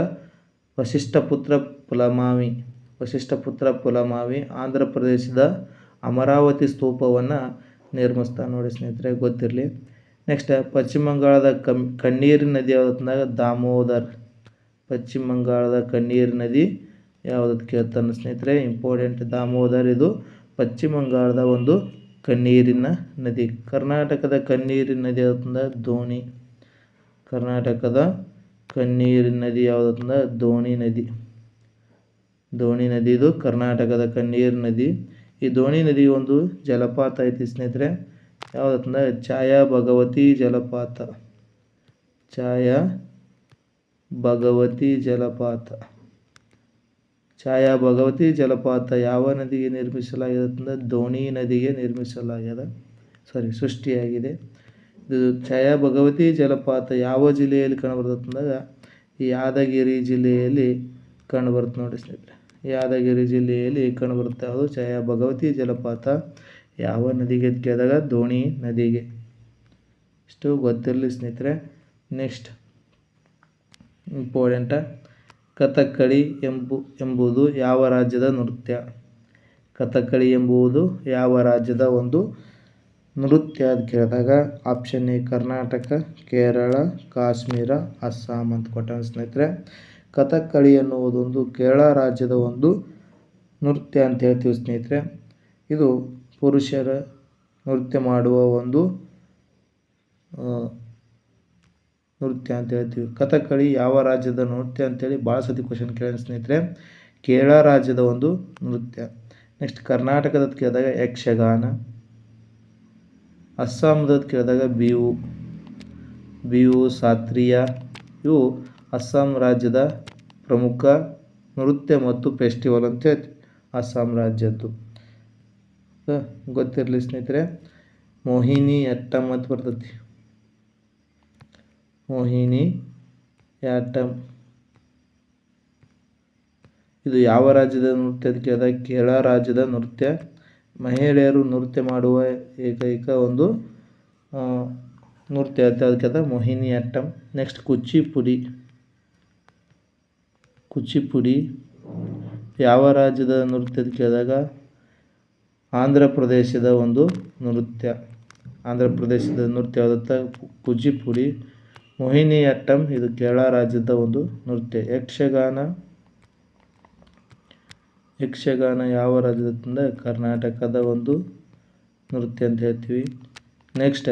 Speaker 1: ವಶಿಷ್ಠಪುತ್ರ ಪುಲಮಾವಿ ವಶಿಷ್ಠಪುತ್ರ ಪುಲಮಾವಿ ಆಂಧ್ರ ಪ್ರದೇಶದ ಅಮರಾವತಿ ಸ್ತೂಪವನ್ನು ನಿರ್ಮಿಸ್ತಾನೆ ನೋಡಿ ಸ್ನೇಹಿತರೆ, ಗೊತ್ತಿರಲಿ. ನೆಕ್ಸ್ಟ್ ಪಶ್ಚಿಮ ಬಂಗಾಳದ ಕಮ್ ಕಣ್ಣೀರಿನ ನದಿ ಯಾವುದು ಅಂದಾಗ ದಾಮೋದರ್. ಪಶ್ಚಿಮ ಬಂಗಾಳದ ಕಣ್ಣೀರು ನದಿ ಯಾವುದಕ್ಕೆ ಕೇಳ್ತಾನೆ ಸ್ನೇಹಿತರೆ? ಇಂಪಾರ್ಟೆಂಟ್ ದಾಮೋದರ್ ಇದು. ಪಶ್ಚಿಮ ಬಂಗಾಳದ ಒಂದು ಕಣ್ಣೀರಿನ ನದಿ. ಕರ್ನಾಟಕದ ಕಣ್ಣೀರಿನ ನದಿ ಯಾವುದಂದ್ರೆ ದೋಣಿ. ಕರ್ನಾಟಕದ ಕಣ್ಣೀರಿನ ನದಿ ಯಾವುದಂದ್ರೆ ದೋಣಿ ನದಿ. ದೋಣಿ ನದಿ ಇದು ಕರ್ನಾಟಕದ ಕಣ್ಣೀರು ನದಿ. ಈ ದೋಣಿ ನದಿ ಒಂದು ಜಲಪಾತ ಐತಿ ಸ್ನೇಹಿತರೆ. ಯಾವುದಂದ್ರೆ ಛಾಯಾ ಭಗವತಿ ಜಲಪಾತ. ಛಾಯಾ ಭಗವತಿ ಜಲಪಾತ. ಛಾಯಾ ಭಗವತಿ ಜಲಪಾತ ಯಾವ ನದಿಗೆ ನಿರ್ಮಿಸಲಾಗಿದೆ ಅಂತಂದ್ರೆ ದೋಣಿ ನದಿಗೆ ನಿರ್ಮಿಸಲಾಗಿದೆ ಸಾರಿ ಸೃಷ್ಟಿಯಾಗಿದೆ. ಇದು ಛಾಯಾ ಭಗವತಿ ಜಲಪಾತ ಯಾವ ಜಿಲ್ಲೆಯಲ್ಲಿ ಕಂಡುಬರ್ತದೆ ಅಂದಾಗ ಯಾದಗಿರಿ ಜಿಲ್ಲೆಯಲ್ಲಿ ಕಂಡುಬರುತ್ತೆ ನೋಡಿ ಸ್ನೇಹಿತರೆ. ಯಾದಗಿರಿ ಜಿಲ್ಲೆಯಲ್ಲಿ ಕಂಡುಬರುತ್ತೆ ಅದು ಛಾಯಾ ಭಗವತಿ ಜಲಪಾತ. ಯಾವ ನದಿಗೆ ಗೆದಾಗ ದೋಣಿ ನದಿಗೆ. ಇಷ್ಟು ಗೊತ್ತಿರಲಿ ಸ್ನೇಹಿತರೆ, ನೆಕ್ಸ್ಟ್ ಇಂಪಾರ್ಟೆಂಟ. ಕಥಕ್ಕಳಿ ಎಂಬು, ಎಂಬುದು ಯಾವ ರಾಜ್ಯದ ನೃತ್ಯ? ಕಥಕ್ಕಳಿ ಎಂಬುದು ಯಾವ ರಾಜ್ಯದ ಒಂದು ನೃತ್ಯ ಅಂತ ಕೇಳಿದಾಗ ಆಪ್ಷನ್ ಎ ಕರ್ನಾಟಕ, ಕೇರಳ, ಕಾಶ್ಮೀರ, ಅಸ್ಸಾಂ ಅಂತ ಕೊಟ್ಟ ಸ್ನೇಹಿತರೆ. ಕಥಕ್ಕಳಿ ಎನ್ನುವುದೊಂದು ಕೇರಳ ರಾಜ್ಯದ ಒಂದು ನೃತ್ಯ ಅಂತ ಹೇಳ್ತೀವಿ ಸ್ನೇಹಿತರೆ. ಇದು ಪುರುಷರ ನೃತ್ಯ ಮಾಡುವ ಒಂದು ನೃತ್ಯ ಅಂತ ಹೇಳ್ತೀವಿ. ಕಥಕ್ಕಳಿ ಯಾವ ರಾಜ್ಯದ ನೃತ್ಯ ಅಂತೇಳಿ ಭಾಳ ಸತಿ ಕ್ವಶನ್ ಕೇಳ ಸ್ನೇಹಿತರೆ. ಕೇರಳ ರಾಜ್ಯದ ಒಂದು ನೃತ್ಯ. ನೆಕ್ಸ್ಟ್ ಕರ್ನಾಟಕದ ಕೇಳಿದಾಗ ಯಕ್ಷಗಾನ ಅಸ್ಸಾಂದ ಕೇಳಿದಾಗ ಬಿಹು ಬಿಹು ಸಾತ್ರಿಯ, ಇವು ಅಸ್ಸಾಂ ರಾಜ್ಯದ ಪ್ರಮುಖ ನೃತ್ಯ ಮತ್ತು ಫೆಸ್ಟಿವಲ್ ಅಂತ ಹೇಳ್ತೀವಿ. ಅಸ್ಸಾಂ ರಾಜ್ಯದ್ದು. ಗೊತ್ತಿರಲಿ ಸ್ನೇಹಿತರೆ. ಮೋಹಿನಿ ಅಟ್ಟಂ ಅಂತ ಬರ್ತೈತಿ. ಮೋಹಿನಿ ಯಾಟಂ ಇದು ಯಾವ ರಾಜ್ಯದ ನೃತ್ಯ ಅಂತ ಕೇಳಿದಾಗ ಕೇರಳ ರಾಜ್ಯದ ನೃತ್ಯ. ಮಹಿಳೆಯರು ನೃತ್ಯ ಮಾಡುವ ಏಕೈಕ ಒಂದು ನೃತ್ಯ ಅದಕ್ಕೆ ಮೋಹಿನಿ ಅಟ್ಟಂ. ನೆಕ್ಸ್ಟ್ ಕುಚಿಪುಡಿ. ಕುಚಿಪುಡಿ, ಯಾವ ರಾಜ್ಯದ ನೃತ್ಯ ಅಂತ ಕೇಳಿದಾಗ ಆಂಧ್ರ ಪ್ರದೇಶದ ಒಂದು ನೃತ್ಯ. ಆಂಧ್ರ ಪ್ರದೇಶದ ನೃತ್ಯ ಯಾವುದಂತ ಕೂಚಿಪುಡಿ ಮೋಹಿನಿ ಅಟ್ಟಂ ಇದು ಕೇರಳ ರಾಜ್ಯದ ಒಂದು ನೃತ್ಯ. ಯಕ್ಷಗಾನ ಯಕ್ಷಗಾನ ಯಾವ ರಾಜ್ಯದ ಕರ್ನಾಟಕದ ಒಂದು ನೃತ್ಯ ಅಂತ ಹೇಳ್ತೀವಿ. ನೆಕ್ಸ್ಟ್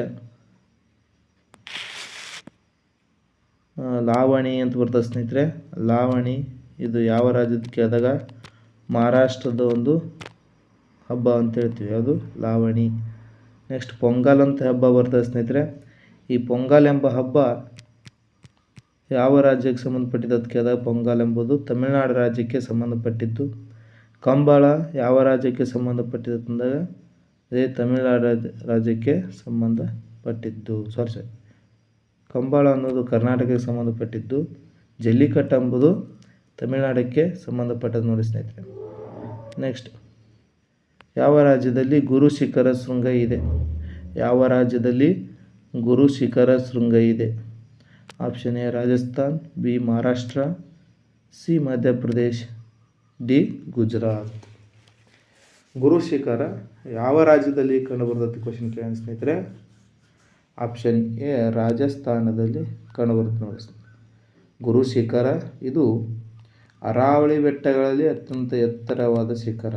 Speaker 1: ಲಾವಣಿ ಅಂತ ಬರ್ತದೆ ಸ್ನೇಹಿತರೆ. ಲಾವಣಿ, ಇದು ಯಾವ ರಾಜ್ಯದ ಕೇಳಿದಾಗ ಮಹಾರಾಷ್ಟ್ರದ ಒಂದು ಹಬ್ಬ ಅಂತ ಹೇಳ್ತೀವಿ. ಅದು ಲಾವಣಿ. ನೆಕ್ಸ್ಟ್ ಪೊಂಗಲ್ ಅಂತ ಹಬ್ಬ ಬರ್ತದೆ ಸ್ನೇಹಿತರೆ. ಈ ಪೊಂಗಲ್ ಎಂಬ ಹಬ್ಬ ಯಾವ ರಾಜ್ಯಕ್ಕೆ ಸಂಬಂಧಪಟ್ಟಿದ್ದು ಅಂತ ಕೇಳಿದಾಗ ಪೊಂಗಲ್ ಎಂಬುದು ತಮಿಳುನಾಡು ರಾಜ್ಯಕ್ಕೆ ಸಂಬಂಧಪಟ್ಟಿದ್ದು. ಕಂಬಳ ಯಾವ ರಾಜ್ಯಕ್ಕೆ ಸಂಬಂಧಪಟ್ಟಿದ್ದು ಅಂದಾಗ ಅದೇ ತಮಿಳುನಾಡು ರಾಜ್ಯ, ರಾಜ್ಯಕ್ಕೆ ಸಂಬಂಧಪಟ್ಟಿದ್ದು. ಸಾರಿ ಸಾರಿ ಕಂಬಳ ಅನ್ನೋದು ಕರ್ನಾಟಕಕ್ಕೆ ಸಂಬಂಧಪಟ್ಟಿದ್ದು, ಜಲ್ಲಿಕಟ್ಟು ಎಂಬುದು ತಮಿಳುನಾಡಕ್ಕೆ ಸಂಬಂಧಪಟ್ಟದ್ದು ನೋಡಿ ಸ್ನೇಹಿತರೆ. ನೆಕ್ಸ್ಟ್ ಯಾವ ರಾಜ್ಯದಲ್ಲಿ ಗುರು ಶಿಖರ ಶೃಂಗ ಇದೆ? ಯಾವ ರಾಜ್ಯದಲ್ಲಿ ಗುರು ಶಿಖರ ಶೃಂಗ ಇದೆ? Option A Rajasthan B Maharashtra C Madhya Pradesh D Gujarat. Guru Shikhar ಯಾವ ರಾಜ್ಯದಲ್ಲಿ ಕಂಡುಬರ್ತದೆ ಕ್ವಶನ್ ಕೇಳಿ ಸ್ನೇಹಿತರೆ. ಆಪ್ಷನ್ ಎ ರಾಜಸ್ಥಾನದಲ್ಲಿ ಕಂಡುಬರುತ್ತೆ ನೋಡಿ. ಗುರು ಶಿಖರ, ಇದು ಅರಾವಳಿ ಬೆಟ್ಟಗಳಲ್ಲಿ ಅತ್ಯಂತ ಎತ್ತರವಾದ ಶಿಖರ.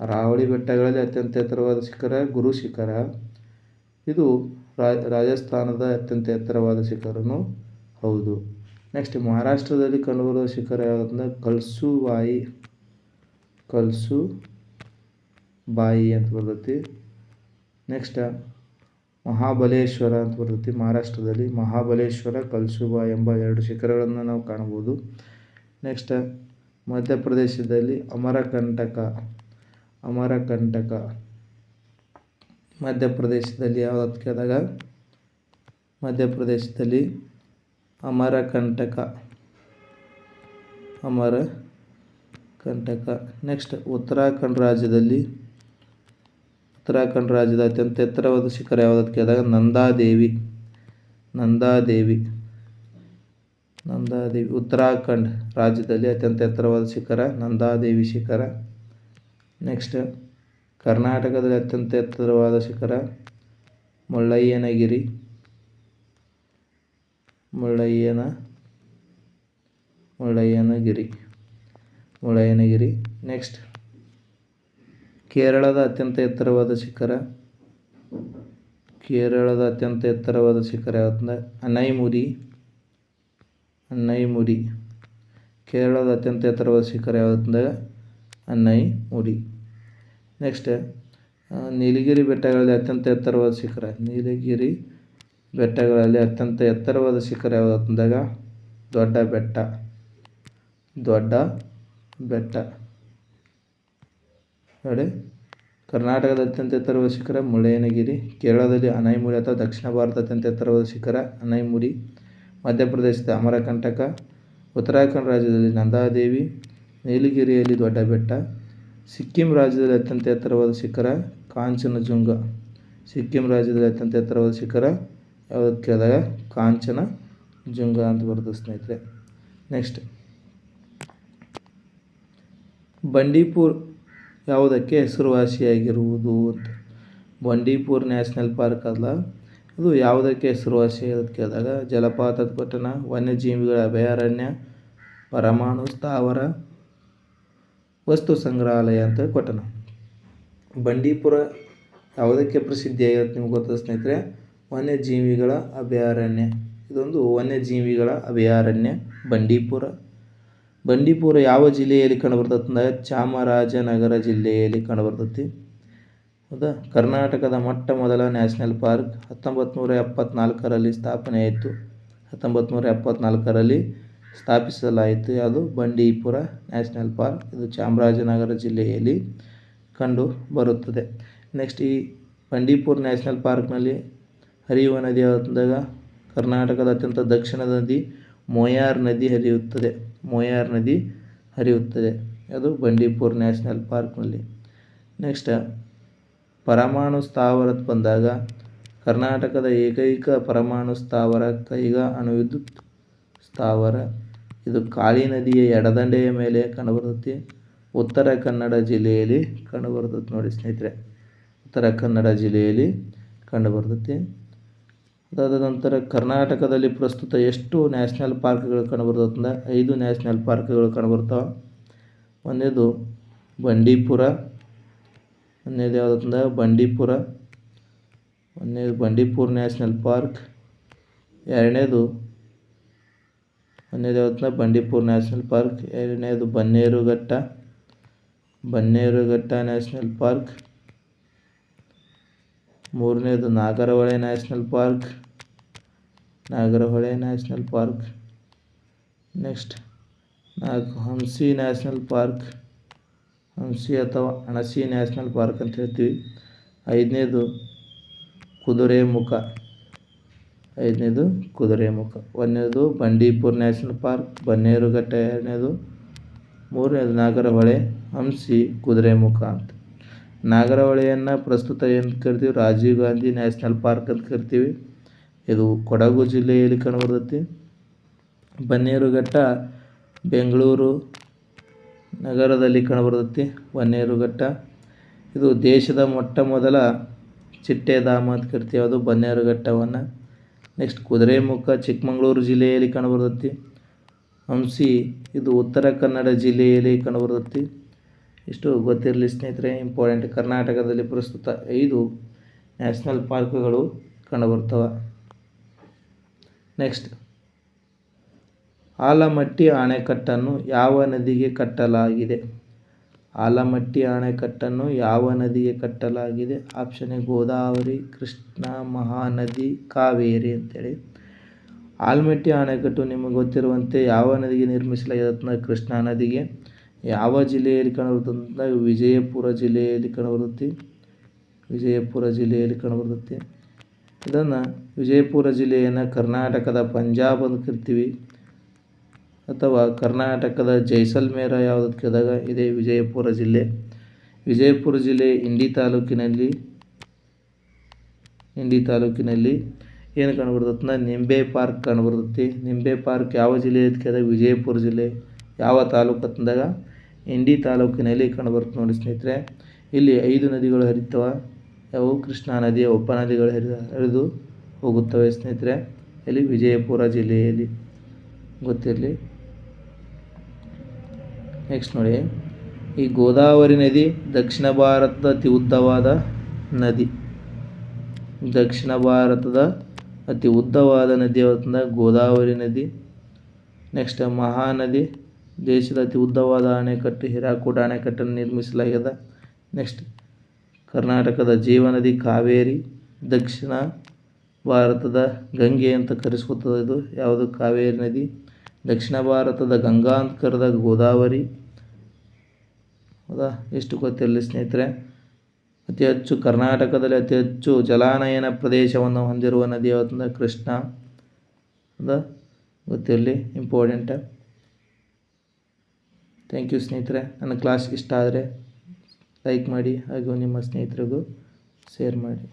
Speaker 1: ಅರಾವಳಿ ಬೆಟ್ಟಗಳಲ್ಲಿ ಅತ್ಯಂತ ಎತ್ತರವಾದ ಶಿಖರ, ಗುರು ಶಿಖರ. ಇದು ರಾಜಸ್ಥಾನದ ಅತ್ಯಂತ ಎತ್ತರವಾದ ಶಿಖರನು. ಹೌದು. ನೆಕ್ಸ್ಟ್ ಮಹಾರಾಷ್ಟ್ರದಲ್ಲಿ ಕಂಡುಬರುವ ಶಿಖರ ಯಾವುದಂದ್ರೆ ಕಲ್ಸು ಬಾಯಿ ಕಲ್ಸು ಬಾಯಿ ಅಂತ ಬರ್ತೈತಿ. ನೆಕ್ಸ್ಟ್ ಮಹಾಬಲೇಶ್ವರ ಅಂತ ಬರುತ್ತೆ. ಮಹಾರಾಷ್ಟ್ರದಲ್ಲಿ ಮಹಾಬಲೇಶ್ವರ ಕಲ್ಸುಬಾ ಎಂಬ ಎರಡು ಶಿಖರಗಳನ್ನು ನಾವು ಕಾಣಬಹುದು. ನೆಕ್ಸ್ಟ್ ಮಧ್ಯಪ್ರದೇಶದಲ್ಲಿ ಅಮರಕಂಟಕ ಅಮರಕಂಟಕ. ಮಧ್ಯಪ್ರದೇಶದಲ್ಲಿ ಯಾವ್ದು ಕೇಳಿದಾಗ ಮಧ್ಯಪ್ರದೇಶದಲ್ಲಿ ಅಮರಕಂಟಕ ಅಮರ ಕಂಟಕ ನೆಕ್ಸ್ಟ್ ಉತ್ತರಾಖಂಡ್ ರಾಜ್ಯದಲ್ಲಿ ಉತ್ತರಾಖಂಡ್ ರಾಜ್ಯದ ಅತ್ಯಂತ ಎತ್ತರವಾದ ಶಿಖರ ಯಾವುದು ಕೇಳಿದಾಗ ನಂದಾದೇವಿ. ನಂದಾದೇವಿ. ನಂದಾದೇವಿ. ಉತ್ತರಾಖಂಡ್ ರಾಜ್ಯದಲ್ಲಿ ಅತ್ಯಂತ ಎತ್ತರವಾದ ಶಿಖರ ನಂದಾದೇವಿ ಶಿಖರ. ನೆಕ್ಸ್ಟ್ ಕರ್ನಾಟಕದಲ್ಲಿ ಅತ್ಯಂತ ಎತ್ತರವಾದ ಶಿಖರ ಮುಳ್ಳಯ್ಯನಗಿರಿ. ಮುಳ್ಳಯ್ಯನ, ಮುಳ್ಳಯ್ಯನಗಿರಿ. ಮುಳ್ಳಯ್ಯನಗಿರಿ. ನೆಕ್ಸ್ಟ್ ಕೇರಳದ ಅತ್ಯಂತ ಎತ್ತರವಾದ ಶಿಖರ. ಕೇರಳದ ಅತ್ಯಂತ ಎತ್ತರವಾದ ಶಿಖರ ಯಾವ್ದಂದ್ರೆ ಅನೈಮುರಿ ಅನೈಮುರಿ ಕೇರಳದ ಅತ್ಯಂತ ಎತ್ತರವಾದ ಶಿಖರ ಯಾವುದಂದ್ರೆ ಅನೈಮುರಿ ನೆಕ್ಸ್ಟ್ ನೀಲಗಿರಿ ಬೆಟ್ಟಗಳಲ್ಲಿ ಅತ್ಯಂತ ಎತ್ತರವಾದ ಶಿಖರ. ನೀಲಗಿರಿ ಬೆಟ್ಟಗಳಲ್ಲಿ ಅತ್ಯಂತ ಎತ್ತರವಾದ ಶಿಖರ ಯಾವುದು ಅಂದಾಗ ದೊಡ್ಡ ಬೆಟ್ಟ. ದೊಡ್ಡ ಬೆಟ್ಟ. ನೋಡಿ. ಕರ್ನಾಟಕದ ಅತ್ಯಂತ ಎತ್ತರವಾದ ಶಿಖರ ಮುಳ್ಳಯ್ಯನಗಿರಿ, ಕೇರಳದಲ್ಲಿ ಅನೈಮುರಿ ಅಥವಾ ದಕ್ಷಿಣ ಭಾರತದ ಅತ್ಯಂತ ಎತ್ತರವಾದ ಶಿಖರ ಅನೈಮುರಿ, ಮಧ್ಯಪ್ರದೇಶದ ಅಮರಕಂಟಕ, ಉತ್ತರಾಖಂಡ್ ರಾಜ್ಯದಲ್ಲಿ ನಂದಾದೇವಿ, ನೀಲಗಿರಿಯಲ್ಲಿ ದೊಡ್ಡ ಬೆಟ್ಟ ಸಿಕ್ಕಿಂ ರಾಜ್ಯದಲ್ಲಿ ಅತ್ಯಂತ ಎತ್ತರವಾದ ಶಿಖರ ಕಾಂಚನಜುಂಗ. ಸಿಕ್ಕಿಂ ರಾಜ್ಯದಲ್ಲಿ ಅತ್ಯಂತ ಎತ್ತರವಾದ ಶಿಖರ ಯಾವುದಕ್ಕೆ ಕೇಳಿದಾಗ ಕಾಂಚನ ಜುಂಗ ಅಂತ ಬರ್ತದೆ ಸ್ನೇಹಿತರೆ. ನೆಕ್ಸ್ಟ್. ಬಂಡೀಪುರ್ ಯಾವುದಕ್ಕೆ ಹೆಸರುವಾಸಿಯಾಗಿರುವುದು ಅಂತ. ಬಂಡೀಪುರ್ ನ್ಯಾಷನಲ್ ಪಾರ್ಕ್ ಅಲ್ಲ. ಅದು ಯಾವುದಕ್ಕೆ ಹೆಸರುವಾಸಿ ಅಂತ ಕೇಳಿದಾಗ ಜಲಪಾತದ ಪಟ್ಟಣ, ವನ್ಯಜೀವಿಗಳ ಅಭಯಾರಣ್ಯ ಪರಮಾಣು ಸ್ಥಾವರ ವಸ್ತು ಸಂಗ್ರಹಾಲಯ ಅಂತ ಕೊಟ್ಟಣ ಬಂಡೀಪುರ ಯಾವುದಕ್ಕೆ ಪ್ರಸಿದ್ಧಿಯಾಗಿರುತ್ತೆ ನಿಮ್ಗೆ ಗೊತ್ತದ ಸ್ನೇಹಿತರೆ? ವನ್ಯಜೀವಿಗಳ ಅಭಯಾರಣ್ಯ. ಇದೊಂದು ವನ್ಯಜೀವಿಗಳ ಅಭಯಾರಣ್ಯ ಬಂಡೀಪುರ. ಬಂಡೀಪುರ ಯಾವ ಜಿಲ್ಲೆಯಲ್ಲಿ ಕಂಡುಬರ್ತದೆ ಅಂದರೆ ಚಾಮರಾಜನಗರ ಜಿಲ್ಲೆಯಲ್ಲಿ ಕಂಡುಬರ್ತೈತಿ ಹೌದಾ? ಕರ್ನಾಟಕದ ಮೊಟ್ಟ ಮೊದಲ ನ್ಯಾಷನಲ್ ಪಾರ್ಕ್ ಹತ್ತೊಂಬತ್ತು ನೂರ ಎಪ್ಪತ್ನಾಲ್ಕರಲ್ಲಿ ಸ್ಥಾಪನೆ ಆಯಿತು. ಹತ್ತೊಂಬತ್ತು ಎಪ್ಪತ್ನಾಲ್ಕರಲ್ಲಿ ಸ್ಥಾಪಿಸಲಾಯಿತು. ಅದು ಬಂಡೀಪುರ ನ್ಯಾಷನಲ್ ಪಾರ್ಕ್. ಇದು ಚಾಮರಾಜನಗರ ಜಿಲ್ಲೆಯಲ್ಲಿ ಕಂಡು ಬರುತ್ತದೆ. ನೆಕ್ಸ್ಟ್ ಈ ಬಂಡೀಪುರ ನ್ಯಾಷನಲ್ ಪಾರ್ಕ್ನಲ್ಲಿ ಹರಿಯುವ ನದಿ ಆದಾಗ ಕರ್ನಾಟಕದ ಅತ್ಯಂತ ದಕ್ಷಿಣದ ನದಿ ಮೊಯಾರ್ ನದಿ ಹರಿಯುತ್ತದೆ. ಮೋಯಾರ್ ನದಿ ಹರಿಯುತ್ತದೆ. ಅದು ಬಂಡೀಪುರ್ ನ್ಯಾಷನಲ್ ಪಾರ್ಕ್ನಲ್ಲಿ. ನೆಕ್ಸ್ಟ್, ಪರಮಾಣು ಸ್ಥಾವರದ ಬಂದಾಗ ಕರ್ನಾಟಕದ ಏಕೈಕ ಪರಮಾಣು ಸ್ಥಾವರ ಕೈಗಾ ಅಣುವಿದ್ಯುತ್ ಸ್ಥಾವರ. ಇದು ಕಾಳಿ ನದಿಯ ಎಡದಂಡೆಯ ಮೇಲೆ ಕಂಡುಬರ್ತೈತಿ ಉತ್ತರ ಕನ್ನಡ ಜಿಲ್ಲೆಯಲ್ಲಿ ಕಂಡುಬರುತ್ತದೆ. ನೋಡಿ ಸ್ನೇಹಿತರೆ, ಉತ್ತರ ಕನ್ನಡ ಜಿಲ್ಲೆಯಲ್ಲಿ ಕಂಡುಬರ್ತೈತಿ ಅದಾದ ನಂತರ ಕರ್ನಾಟಕದಲ್ಲಿ ಪ್ರಸ್ತುತ ಎಷ್ಟು ನ್ಯಾಷನಲ್ ಪಾರ್ಕ್ಗಳು ಕಂಡುಬರ್ತದೆ ಐದು ನ್ಯಾಷನಲ್ ಪಾರ್ಕ್ಗಳು ಕಂಡುಬರ್ತಾವೆ. ಒಂದೇದು ಬಂಡೀಪುರ, ಒಂದೇದು ಯಾವುದಂದ್ರೆ ಬಂಡೀಪುರ, ಒಂದೇದು ಬಂಡೀಪುರ ನ್ಯಾಷನಲ್ ಪಾರ್ಕ್, ಎರಡನೇದು ಒಂದೇದು ಯಾವ್ದಂದ್ರೆ ಬಂಡೀಪುರ ನ್ಯಾಷನಲ್ ಪಾರ್ಕ್, ಎರಡನೇದು ಬನ್ನೇರುಘಟ್ಟ ಬನ್ನೇರುಘಟ್ಟ ನ್ಯಾಷನಲ್ ಪಾರ್ಕ್, ಮೂರನೇದು Nagarhole National Park Nagarhole National Park. Next ನಾಲ್ಕು ಹಂಸಿ ನ್ಯಾಷನಲ್ ಪಾರ್ಕ್. ಹಂಸಿ ಅಥವಾ ಅಣಸಿ ನ್ಯಾಷನಲ್ ಪಾರ್ಕ್ ಅಂತ ಹೇಳ್ತೀವಿ. ಐದನೇದು ಕುದುರೆಮುಖ ಐದನೇದು ಕುದುರೆಮುಖ ಒಂದನೇದು, ಬಂಡೀಪುರ ನ್ಯಾಷನಲ್ ಪಾರ್ಕ್. ಬನ್ನೇರುಘಟ್ಟ ಎರಡನೇದು. ಮೂರನೇದು, ನಾಗರಹೊಳೆ, ಹಂಸಿ ಕುದುರೆಮುಖ ಅಂತ. ನಾಗರಹೊಳೆಯನ್ನು ಪ್ರಸ್ತುತ ಏನು ಕರಿತೀವಿ? ರಾಜೀವ್ ಗಾಂಧಿ ನ್ಯಾಷನಲ್ ಪಾರ್ಕ್ ಅಂತ ಕರಿತೀವಿ. ಇದು ಕೊಡಗು ಜಿಲ್ಲೆಯಲ್ಲಿ ಕಂಡುಬರ್ತೈತಿ ಬನ್ನೇರುಘಟ್ಟ, ಬೆಂಗಳೂರು ನಗರದಲ್ಲಿ ಕಂಡುಬರ್ತೈತಿ ಬನ್ನೇರುಘಟ್ಟ, ಇದು ದೇಶದ ಮೊಟ್ಟ ಮೊದಲ ಚಿಟ್ಟೆಧಾಮ ಅಂತ ಕರಿತೀವಿ. ಅದು ಬನ್ನೇರುಘಟ್ಟವನ್ನು. ನೆಕ್ಸ್ಟ್ ಕುದುರೆಮುಖ, ಚಿಕ್ಕಮಗಳೂರು ಜಿಲ್ಲೆಯಲ್ಲಿ ಕಂಡುಬರ್ತೈತಿ ಹಂಸಿ, ಇದು ಉತ್ತರ ಕನ್ನಡ ಜಿಲ್ಲೆಯಲ್ಲಿ ಕಂಡುಬರ್ತೈತಿ ಇಷ್ಟು ಗೊತ್ತಿರಲಿ ಸ್ನೇಹಿತರೆ ಇಂಪಾರ್ಟೆಂಟ್ ಕರ್ನಾಟಕದಲ್ಲಿ ಪ್ರಸ್ತುತ ಐದು ನ್ಯಾಷನಲ್ ಪಾರ್ಕ್ಗಳು ಕಂಡುಬರ್ತವೆ ನೆಕ್ಸ್ಟ್ ಆಲಮಟ್ಟಿ ಅಣೆಕಟ್ಟನ್ನು ಯಾವ ನದಿಗೆ ಕಟ್ಟಲಾಗಿದೆ? ಆಲಮಟ್ಟಿ ಅಣೆಕಟ್ಟನ್ನು ಯಾವ ನದಿಗೆ ಕಟ್ಟಲಾಗಿದೆ? ಆಪ್ಷನ್ ಎ ಗೋದಾವರಿ, ಕೃಷ್ಣ ಮಹಾನದಿ, ಕಾವೇರಿ ಅಂತೇಳಿ. ಆಲಮಟ್ಟಿ ಅಣೆಕಟ್ಟು ನಿಮಗೆ ಗೊತ್ತಿರುವಂತೆ ಯಾವ ನದಿಗೆ ನಿರ್ಮಿಸಲಾಗಿದೆ? ಕೃಷ್ಣಾ ನದಿಗೆ. ಯಾವ ಜಿಲ್ಲೆಯಲ್ಲಿ ಕಂಡುಬರುತ್ತೆ ವಿಜಯಪುರ ಜಿಲ್ಲೆಯಲ್ಲಿ ಕಂಡುಬರುತ್ತೆ ವಿಜಯಪುರ ಜಿಲ್ಲೆಯಲ್ಲಿ ಕಂಡುಬರ್ತೈತಿ ಇದನ್ನು ವಿಜಯಪುರ ಜಿಲ್ಲೆಯನ್ನು ಕರ್ನಾಟಕದ ಪಂಜಾಬ್ ಅಂತ ಕರಿತೀವಿ. ಅಥವಾ ಕರ್ನಾಟಕದ ಜೈಸಲ್ಮೇರ ಯಾವುದು ಕೇಳಿದಾಗ ಇದೇ ವಿಜಯಪುರ ಜಿಲ್ಲೆ. ವಿಜಯಪುರ ಜಿಲ್ಲೆ ಇಂಡಿ ತಾಲೂಕಿನಲ್ಲಿ ಇಂಡಿ ತಾಲೂಕಿನಲ್ಲಿ ಏನು ಕಂಡುಬರ್ತೈತೆ ನಿಂಬೆ ಪಾರ್ಕ್ ಕಂಡುಬರ್ತೈತಿ ನಿಂಬೆ ಪಾರ್ಕ್ ಯಾವ ಜಿಲ್ಲೆ ಅಂತ ಕೇಳಿದಾಗ ವಿಜಯಪುರ ಜಿಲ್ಲೆ. ಯಾವ ತಾಲೂಕು ಅಂತಂದಾಗ ಇಂಡಿ ತಾಲೂಕಿನಲ್ಲಿ ಕಂಡುಬರುತ್ತೆ ನೋಡಿ ಸ್ನೇಹಿತರೆ. ಇಲ್ಲಿ ಐದು ನದಿಗಳು ಹರಿತವೆ. ಅವು ಕೃಷ್ಣಾ ನದಿಯ ಉಪನದಿಗಳು ಹರಿದು ಹರಿದು ಹೋಗುತ್ತವೆ. ಸ್ನೇಹಿತರೆ ಇಲ್ಲಿ ವಿಜಯಪುರ ಜಿಲ್ಲೆಯಲ್ಲಿ. ಗೊತ್ತಿರಲಿ? ನೆಕ್ಸ್ಟ್ ನೋಡಿ. ಈ ಗೋದಾವರಿ ನದಿ ದಕ್ಷಿಣ ಭಾರತದ ಅತಿ ಉದ್ದವಾದ ನದಿ. ದಕ್ಷಿಣ ಭಾರತದ ಅತಿ ಉದ್ದವಾದ ನದಿ ಯಾವತ್ತಂದ್ರೆ ಗೋದಾವರಿ ನದಿ. ನೆಕ್ಸ್ಟ್ ಮಹಾನದಿ, ದೇಶದ ಅತಿ ಉದ್ದವಾದ ಅಣೆಕಟ್ಟು ಹಿರಾಕೂಟ ಅಣೆಕಟ್ಟನ್ನು ನಿರ್ಮಿಸಲಾಗಿದೆ. ನೆಕ್ಸ್ಟ್ ಕರ್ನಾಟಕದ ಜೀವನದಿ ಕಾವೇರಿ, ದಕ್ಷಿಣ ಭಾರತದ ಗಂಗೆ ಅಂತ ಕರೆಸ್ಕೊತದೆ ಇದು. ಯಾವುದು? ಕಾವೇರಿ ನದಿ. ದಕ್ಷಿಣ ಭಾರತದ ಗಂಗಾ ಅಂತ ಕರೆದ ಗೋದಾವರಿ. ಹೌದಾ? ಎಷ್ಟು ಗೊತ್ತಿರಲಿ ಸ್ನೇಹಿತರೆ? ಅತಿ ಹೆಚ್ಚು ಕರ್ನಾಟಕದಲ್ಲಿ ಅತಿ ಹೆಚ್ಚು ಜಲಾನಯನ ಪ್ರದೇಶವನ್ನು ಹೊಂದಿರುವ ನದಿ ಯಾವುದಂದ್ರೆ ಕೃಷ್ಣ. ಹೌದಾ? ಗೊತ್ತಿರಲಿ? ಇಂಪಾರ್ಟೆಂಟ. ಥ್ಯಾಂಕ್ ಯು ಸ್ನೇಹಿತರೆ. ನನ್ನ ಕ್ಲಾಸ್ ಇಷ್ಟ ಆದರೆ ಲೈಕ್ ಮಾಡಿ ಹಾಗೂ ನಿಮ್ಮ ಸ್ನೇಹಿತರಿಗೂ ಶೇರ್ ಮಾಡಿ.